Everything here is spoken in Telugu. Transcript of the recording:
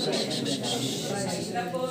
కోసమే